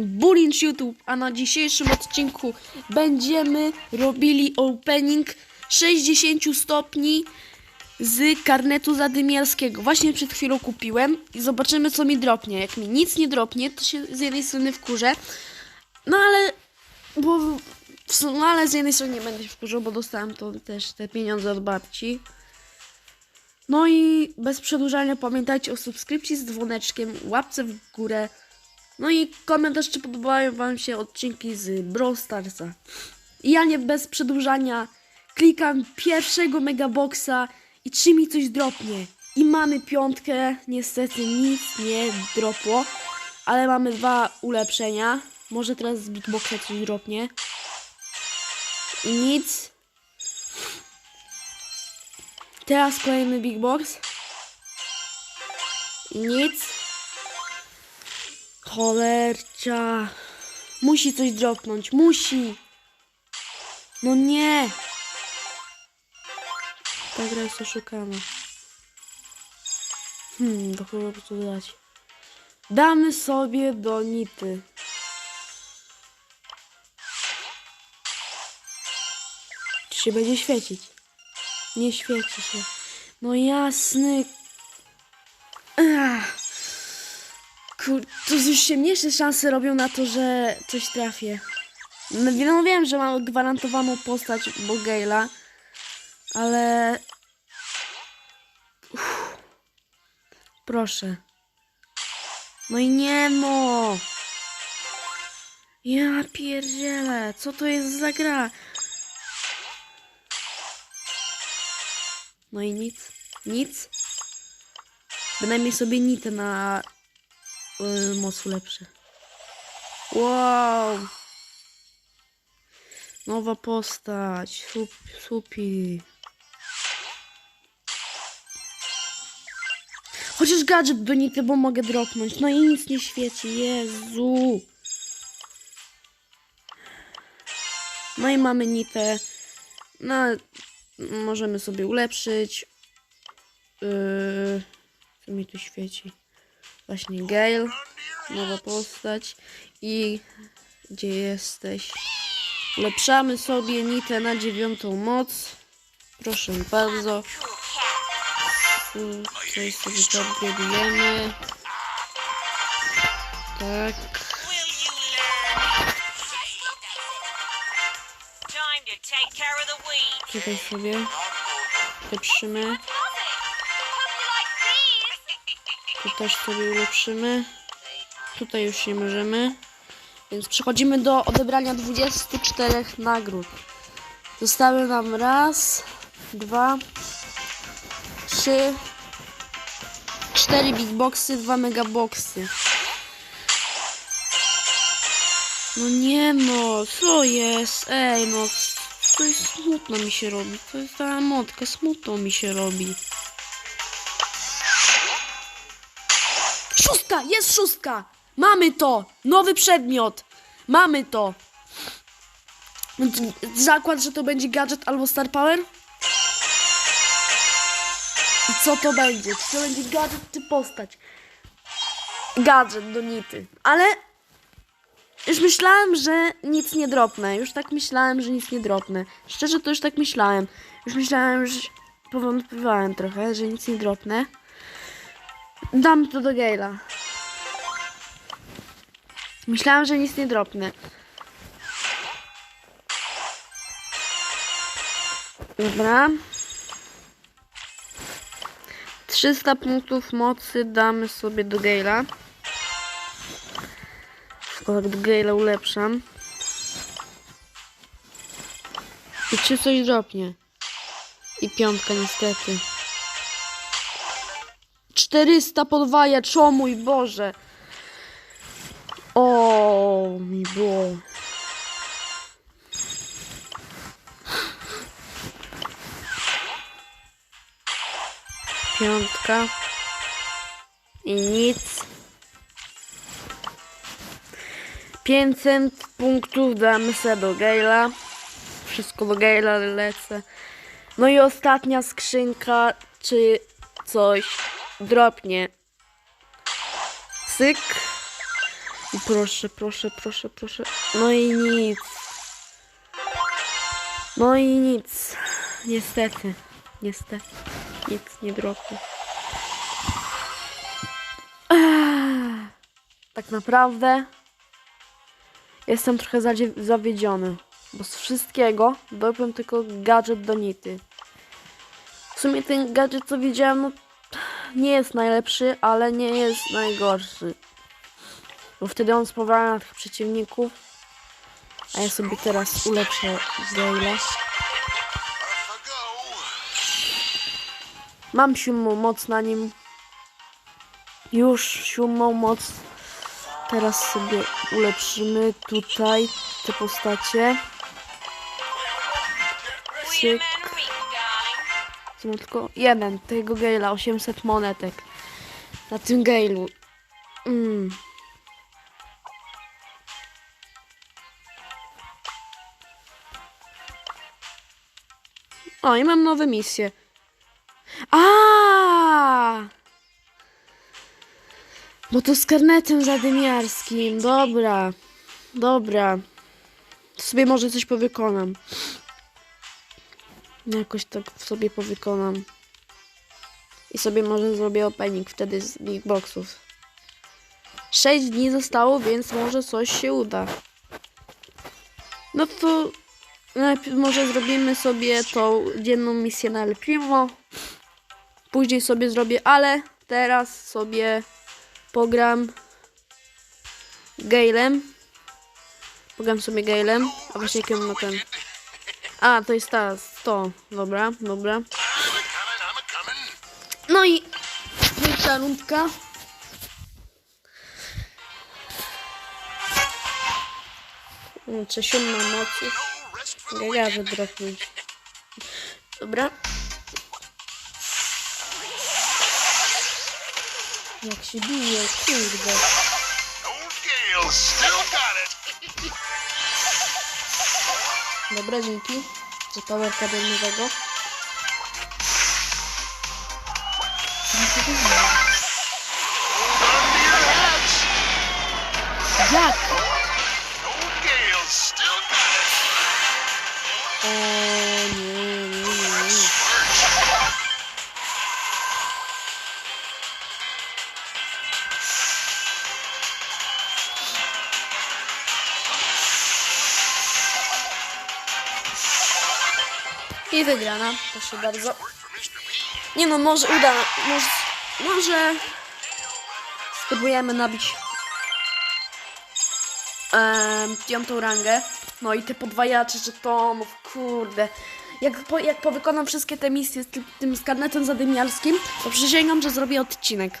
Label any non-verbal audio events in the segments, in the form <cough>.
Bullying YouTube, a na dzisiejszym odcinku będziemy robili opening 60 stopni z karnetu zadymiarskiego. Właśnie przed chwilą kupiłem i zobaczymy co mi dropnie. Jak mi nic nie dropnie, to się z jednej strony wkurzę, no ale, bo, no ale z jednej strony nie będę się wkurzał, bo dostałem to też te pieniądze od babci. No i bez przedłużania pamiętajcie o subskrypcji z dzwoneczkiem, łapce w górę. No i komentarz, czy podobają Wam się odcinki z Brawl Starsa. Ja nie bez przedłużania klikam pierwszego megaboxa i czy mi coś dropnie. I mamy piątkę, niestety nic nie dropło, ale mamy dwa ulepszenia. Może teraz z Big Boxa coś dropnie. I nic. Teraz kolejny Big Box. I nic. Cholercia. Musi coś dropnąć. Musi. No nie. Ta gra jest oszukana. Hmm, to chyba po co dać. Damy sobie do nity. Czy się będzie świecić? Nie świeci się. No jasny. Kur... To już się mniejsze szanse robią na to, że coś trafię. No, no wiem, że mam gwarantowaną postać Bogejla, ale... Uff. Proszę. No i nie no! Ja pierdzielę, co to jest za gra? No i nic. Nic. Bynajmniej sobie nitę na yy, moc ulepszy. Wow! Nowa postać. Sup, supi. Chociaż gadżet do nity, bo mogę dropnąć. No i nic nie świeci. Jezu. No i mamy nitę. No, możemy sobie ulepszyć. Yy, co mi tu świeci? Właśnie Gale, nowa postać. I gdzie jesteś? Ulepszamy sobie nitę na dziewiątą moc. Proszę bardzo. Tu Coś sobie podbiegujemy. Tak. Tutaj sobie ulepszymy. Tu też sobie ulepszymy. Tutaj już nie możemy. Więc przechodzimy do odebrania 24 nagród. Zostały nam raz, dwa, trzy, cztery big boxy, dwa megaboxy. No nie no, co jest? Ej no, to jest smutno mi się robi. To jest ta motka, smutno mi się robi. Szóstka! Jest szóstka! Mamy to! Nowy przedmiot! Mamy to! Zakład, że to będzie gadżet albo star power? I co to będzie? Czy to będzie gadżet czy postać? Gadżet do nity. Ale już myślałem, że nic nie dropnę. Już tak myślałem, że nic nie dropnę. Szczerze to już tak myślałem. Już myślałem, że powątpiewałem trochę, że nic nie dropnę. Dam to do Gale'a. Myślałem, że nic nie dropnę. Dobra. 300 punktów mocy damy sobie do Gale'a. Skoro do Gale'a ulepszam. I czy coś dropnie? I piątka niestety. 400 podwajacz, o mój Boże. O mi było. Piątka. I nic. 500 punktów damy sobie do Gale'a. Wszystko do Gale'a lecę. No i ostatnia skrzynka, czy coś dropnie. Syk. Proszę, proszę, proszę, proszę. No i nic. No i nic. Niestety. Niestety. Nic nie dropło. Ech. Tak naprawdę jestem trochę zawiedziony. Bo z wszystkiego dopiął tylko gadżet do nity. W sumie ten gadżet co widziałem, no nie jest najlepszy, ale nie jest najgorszy. Bo wtedy on spowalnia tych przeciwników. A ja sobie teraz ulepszę Gale'a. Mam siódmą moc na nim. Już siódmą moc. Teraz sobie ulepszymy tutaj te postacie. Cyk. Tylko jeden, tego Gale'a, 800 monetek. Na tym Gale'u. Mm. O, i mam nowe misje. A! Bo to z karnetem zadymiarskim. Dobra. Dobra. To sobie może coś powykonam. Jakoś tak sobie powykonam. I sobie może zrobię opening wtedy z Big Boxów. 6 dni zostało, więc może coś się uda. No to najpierw może zrobimy sobie tą dzienną misję na El. Później sobie zrobię, ale teraz sobie pogram Galem. Pogram sobie Galem. A właśnie jakie mam na ten. A, to jest ta, to. Dobra, dobra. No i pierwsza rundka. Czy siódma nocy? Gagarze dropić. Dobra. Jak się bije, kurde. Dobra, dzięki. Za powerka do nowego. I wygrana, proszę bardzo. Nie no, może uda, może, może spróbujemy nabić em, piątą rangę. No i te podwajacze żetonów, kurde. Jak, po, jak powykonam wszystkie te misje z tym, tym skarnetem zadymiarskim, to przysięgam, że zrobię odcinek.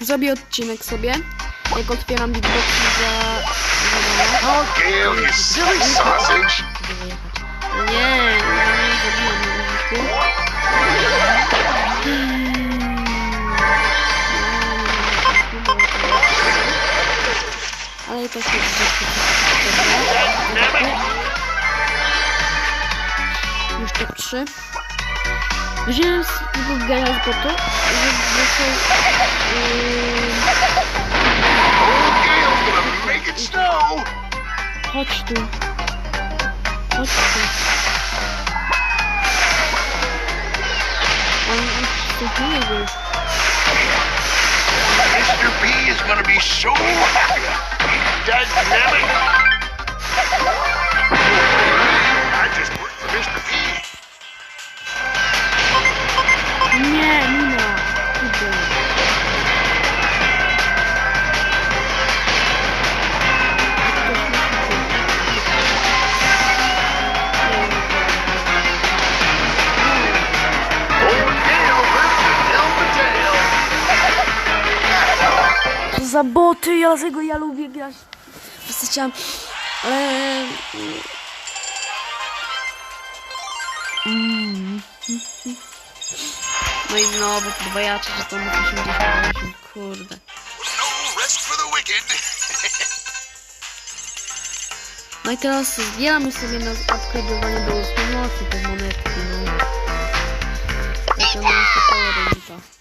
Zrobię odcinek sobie, jak otwieram Big Boxy za... Oh, Gale, you silly sausage. Nie, nie, luziku. Ale to się Już to trzy. Wziąłem z tego gela z botu, żeby. Yy, snow. chodź tu. Chodź tu. On wstępuje. Mr. B is gonna be so happy. Dynamic. I just worked for Mr. B. Nie, Nina. Za boty, ja dlatego ja lubię grać. Po prostu chciałam, ale... Mm. No i znowu podwajacze, że to musi 88, kurde. No i teraz zbieramy sobie na upgrade'owanie do 8 mocy te monetki, no. Mam jeszcze power limita.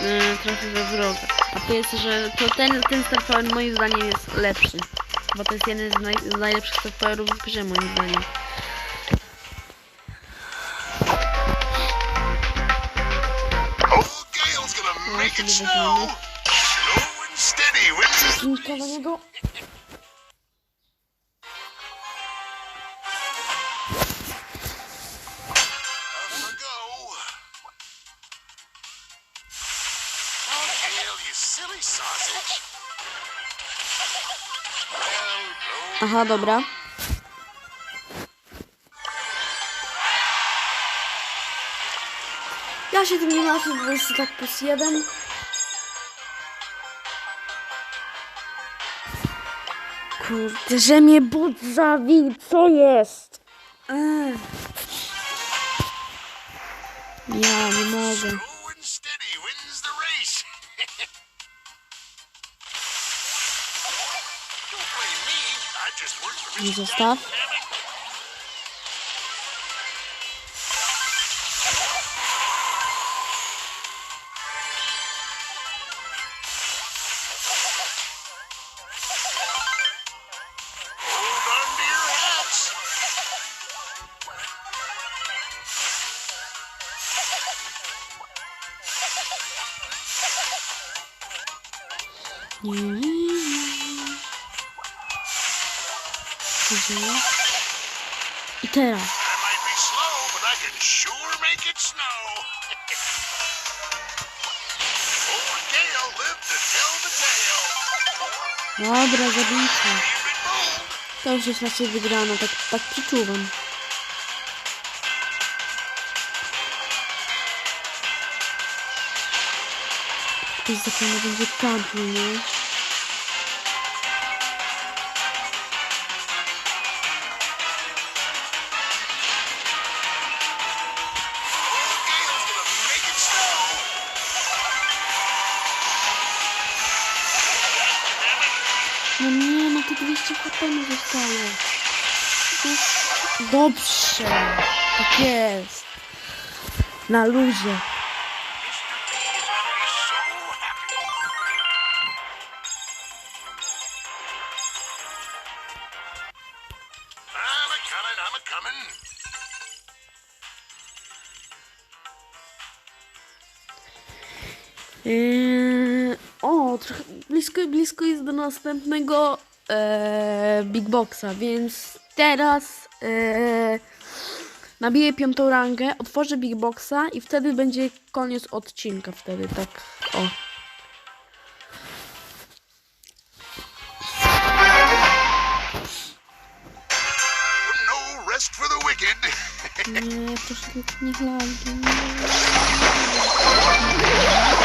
Yy, trafię we wroga. A to jest, że to ten, ten star power moim zdaniem jest lepszy. Bo to jest jeden z, naj, z najlepszych star powerów w grze moim zdaniem. Oh, Gale's Aha, dobra. Ja się tym nie martwię, bo jest tak plus jeden. Kurde, że mnie but zawił, co jest? Ech. Ja nie mogę. Use your stuff. But I can sure make it snow. <laughs> Old Gale lived to tell the tale. Dobra, zabijcie. To już jest raczej wygrana, tak, tak przeczuwam. Ktoś zapewne będzie kampił, nie? No nie, no to 200 HP mi zostało. Dobrze. Tak jest. Na luzie. O, trochę blisko, blisko jest do następnego e, Big Boxa, więc teraz e, nabiję piątą rangę, otworzę Big Boxa i wtedy będzie koniec odcinka. Wtedy tak, o. No. Nie, proszę tylko nie lagi. <laughs>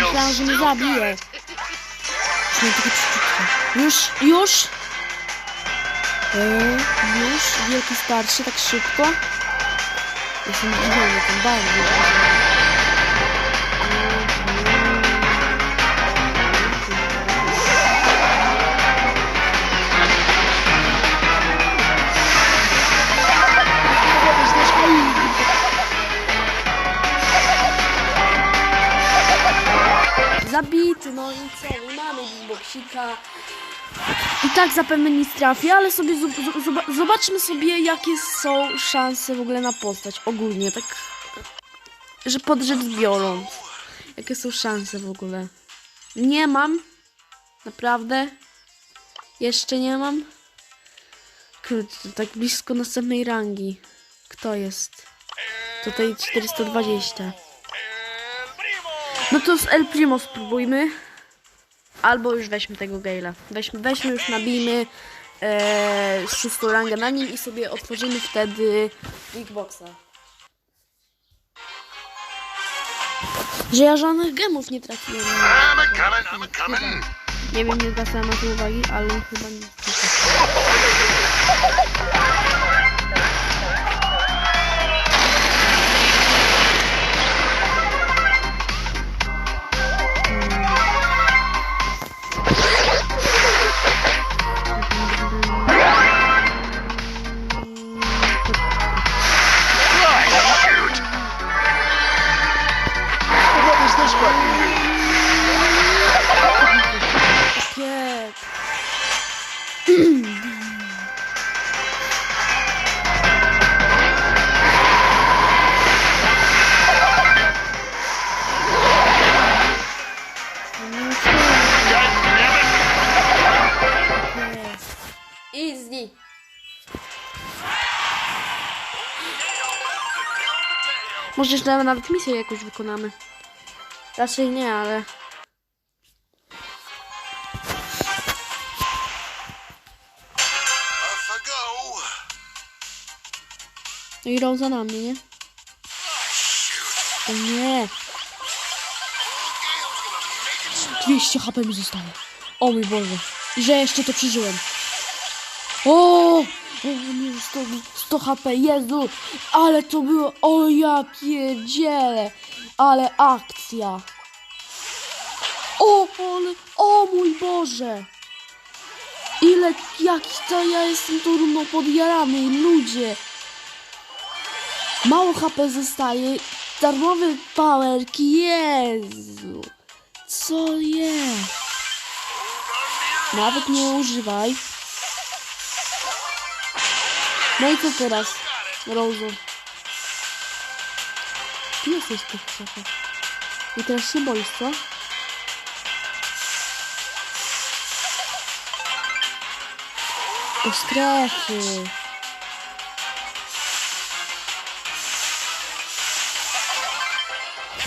Myślałam, że mnie zabije. Już, już! Eee, już? Wielki starszy, tak szybko? Jestem zdziwiony, tym bardzo. Zabity, no i co? I mamy boksika. I tak zapewne nic trafi, ale sobie zob- zob- zob- zobaczmy sobie, jakie są szanse w ogóle na postać. Ogólnie, tak, że pod rzecz biorąc. Jakie są szanse w ogóle? Nie mam. Naprawdę. Jeszcze nie mam. Kurde, tak blisko następnej rangi. Kto jest? Tutaj 420. No to z El Primo spróbujmy. Albo już weźmy tego Gale'a. Weźmy, weźmy już nabijmy e, szóstą rangę na nim i sobie otworzymy wtedy Big Boxa. Że ja żadnych gemów nie trafiłem. Nie wiem, nie zwracałem na to uwagi, ale chyba nie. <laughs> Może jeszcze nawet misję jakąś wykonamy. Raczej nie, ale... No i Rose na mnie, nie? O nie! Okay, I was gonna make it snow. 200 HP mi zostało. O mój Boże. Że jeszcze to przeżyłem. O! O nie, 100, 100 HP, Jezu! Ale to było, o ja pierdzielę! Ale akcja! O, ale, o mój Boże! Ile, jaki to ja jestem turno podjarany, ludzie! Mało HP zostaje, darmowy powerki, Jezu! Co jest? Nawet nie używaj. No i co teraz, Rozo? Ty jesteś tu trochę. I teraz się boisz, co? Strefy.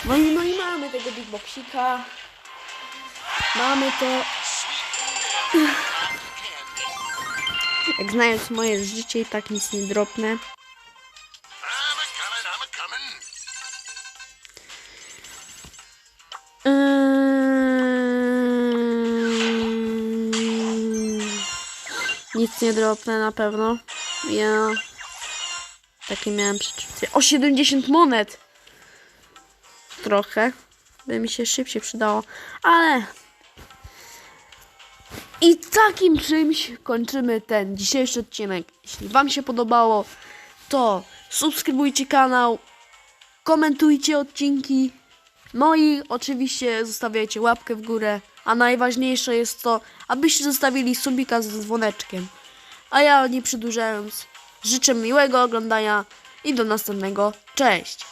No i, no i mamy tego big boxika. Mamy to. Jak znając moje życie i tak nic nie dropnę. Yy... Nic nie dropnę na pewno. Ja takie miałem przeczucie. O 70 monet! Trochę. By mi się szybciej przydało. Ale i takim czymś kończymy ten dzisiejszy odcinek. Jeśli Wam się podobało, to subskrybujcie kanał, komentujcie odcinki. No i oczywiście zostawiajcie łapkę w górę. A najważniejsze jest to, abyście zostawili subika z dzwoneczkiem. A ja nie przedłużając, życzę miłego oglądania i do następnego. Cześć!